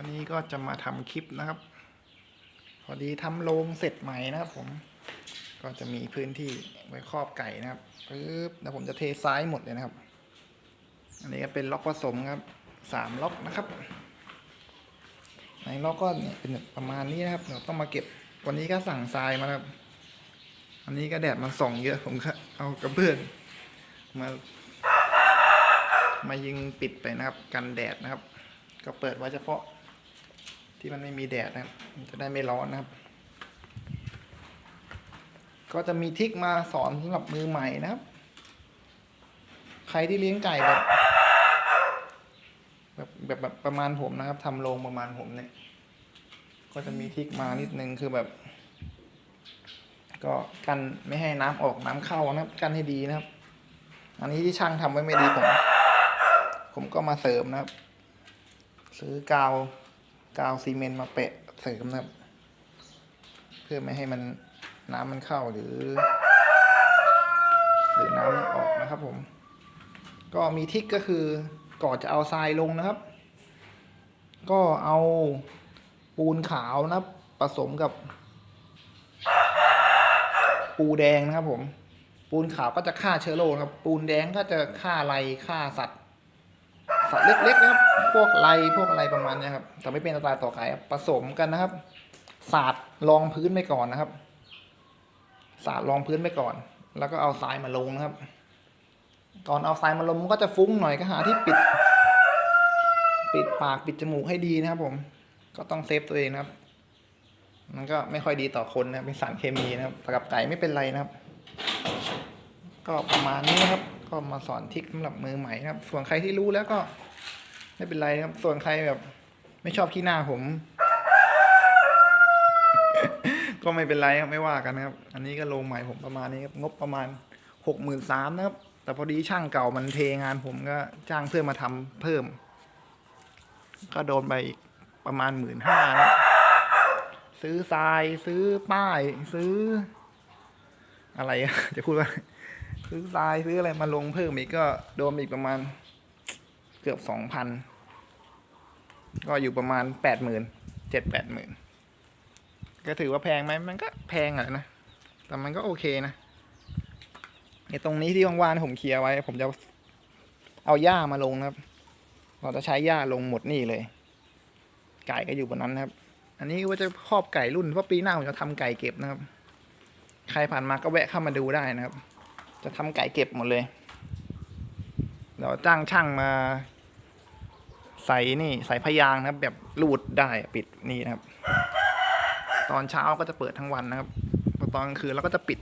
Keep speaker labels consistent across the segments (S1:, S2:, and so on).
S1: วันนี้ก็จะมาทำคลิปนะครับ พอดีทำโรงเสร็จใหม่นะครับ ผม ก็จะมีพื้นที่ไว้ครอบไก่นะครับปึ๊บแล้วผมจะเทซ้ายหมดเลยนะครับ อันนี้ก็เป็นล็อกผสมครับสามล็อกนะครับ ในล็อกก็เนี่ยเป็นประมาณนี้นะครับเราต้องมาเก็บวันนี้ก็สั่งทรายมาครับ อันนี้ก็แดดมันส่องเยอะผมก็เอากระเบื้องมามายิงปิดไปนะครับ กันแดดนะครับ ก็เปิดไว้เฉพาะ ที่มันไม่มีแดดนะครับจะได้ไม่ร้อนนะครับ ก็จะมีทิกมาสอนสำหรับมือใหม่นะครับ ใครที่เลี้ยงไก่แบบแบบแบบแบบประมาณผมนะครับทำโรงประมาณผมเนี่ย ก็จะมีทิกมานิดนึงคือแบบ ก็กันไม่ให้น้ำออกน้ำเข้านะครับ กันให้ดีนะครับ อันนี้ที่ช่างทำไว้ไม่ดีผม ผมก็มาเสริมนะครับ ซื้อกาว กาวซีเมนต์มาแปะเสริมนะครับ เพื่อไม่ให้มันน้ำมันเข้าหรือ หรือน้ำมันออกนะครับผม ก็มีทิกก็คือก่อนจะเอาทรายลงนะครับ ก็เอาปูนขาวนะครับผสมกับ ปูแดงนะครับผม ปูนขาวก็จะฆ่าเชื้อโรคครับ ปูนแดงก็จะฆ่าไรฆ่าสัตว์ สัตว์เล็กๆนะครับ พวกไรพวกอะไรประมาณนี้ครับแต่ไม่เป็นอันตรายต่อไก่ครับผสมกันนะครับ สาดรองพื้นไปก่อนนะครับ สาดรองพื้นไปก่อน แล้วก็เอาทรายมาลงนะครับก่อนเอาทรายมาลงมันก็จะฟุ้งหน่อยก็หาที่ปิด ปิดปากปิดจมูกให้ดีนะครับ ผม ก็ต้องเซฟตัวเองนะครับ มันก็ไม่ค่อยดีต่อคนนะเป็นสารเคมีนะครับแต่กับไก่ไม่เป็นไรนะครับ ก็ประมาณนี้นะครับ ก็มาสอนทริคสำหรับมือใหม่นะครับ ส่วนใครที่รู้แล้วก็ไม่เป็นไรนะครับ ส่วนใครแบบ ไม่ชอบขี้หน้าผม ก็ไม่เป็นไรครับไม่ว่ากันนะครับ อันนี้ก็ลงใหม่ผมประมาณนี้ครับงบประมาณหกหมื่นสามนะครับ แต่พอดีช่างเก่ามันเทงานผมก็จ้างเพื่อนมาทำเพิ่ม ก็โดนไปอีกประมาณหมื่นห้านะซื้อทราย ซื้อป้าย ซื้อ อะไรจะพูดว่า ซื้อทรายซื้ออะไรมาลงเพิ่มอีกก็โดนอีกประมาณเกือบสองพันก็อยู่ประมาณแปดหมื่นเจ็ดแปดหมื่นก็ถือว่าแพงไหมมันก็แพงอะนะ แต่มันก็โอเคนะไอ้ตรงนี้ที่ว่างๆผมเคลียร์ไว้ ผมจะเอาหญ้ามาลงนะครับ เราจะใช้หญ้าลงหมดนี่เลย ไก่ก็อยู่บนนั้นนะครับ อันนี้ว่าจะครอบไก่รุ่นเพราะปีหน้าผมจะทำไก่เก็บนะครับ ใครผ่านมาก็แวะเข้ามาดูได้นะครับ จะทำไก่เก็บหมดเลยเราจ้างช่างมาใส่นี่ใส่พยางนะครับ แบบรูดได้ปิดนี่นะครับ ตอนเช้าก็จะเปิดทั้งวันนะครับพอตอนกลางคืนเราก็จะปิด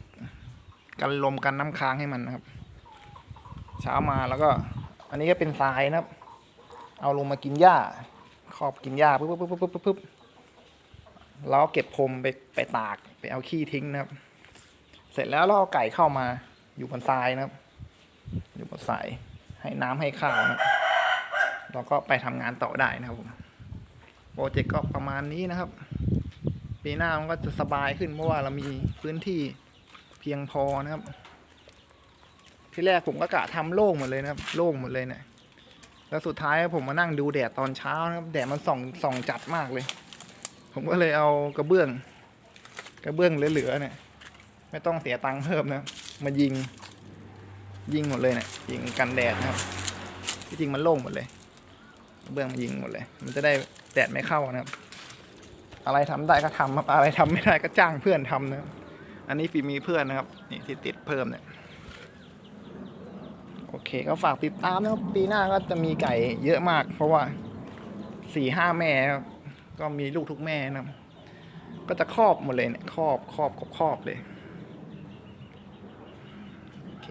S1: กันลมกันน้ำค้างให้มันนะครับ เช้ามาแล้วก็ อันนี้ก็เป็นทรายนะครับ เอาลงมากินหญ้าครอบกินหญ้าปุ๊บปุ๊บปุ๊บปุ๊บปุ๊บปุ๊บแล้วเก็บพรมไปไปตากไปเอาขี้ทิ้งนะครับ เสร็จแล้วเราเอาไก่เข้ามา อยู่บนทรายนะครับ อยู่บนทราย ให้น้ำให้ข้าวนะเราก็ไปทำงานต่อได้นะครับผมโปรเจกต์ก็ประมาณนี้นะครับ ปีหน้ามันก็จะสบายขึ้นเพราะว่าเรามีพื้นที่เพียงพอนะครับ ที่แรกผมก็กะทำโล่งหมดเลยนะครับ โล่งหมดเลยเนี่ยแล้วสุดท้ายผมมานั่งดูแดดตอนเช้านะครับแดดมันส่องส่องจัดมากเลย ผมก็เลยเอากระเบื้อง กระเบื้องเหลือๆเนี่ย ไม่ต้องเสียตังค์เพิ่มนะ มายิง ยิงหมดเลยเนี่ยยิงกันแดดนะครับที่จริงมันโล่งหมดเลยเบื้องมันยิงหมดเลย มันจะได้แดดไม่เข้านะครับ อะไรทำได้ก็ทำครับอะไรทำไม่ได้ก็จ้างเพื่อนทำนะ อันนี้ฝีมีเพื่อนนะครับ นี่ที่ติดเพิ่มเนี่ยโอเคก็ฝากติดตามนะครับ ปีหน้าก็จะมีไก่เยอะมาก เพราะว่าสี่ห้าแม่ครับก็มีลูกทุกแม่นะก็จะครอบหมดเลยเนี่ยครอบครอบครอบครอบเลย เค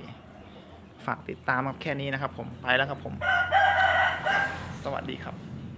S1: ฝากติดตามครับแค่นี้นะครับผมไปแล้วครับผม สวัสดีครับ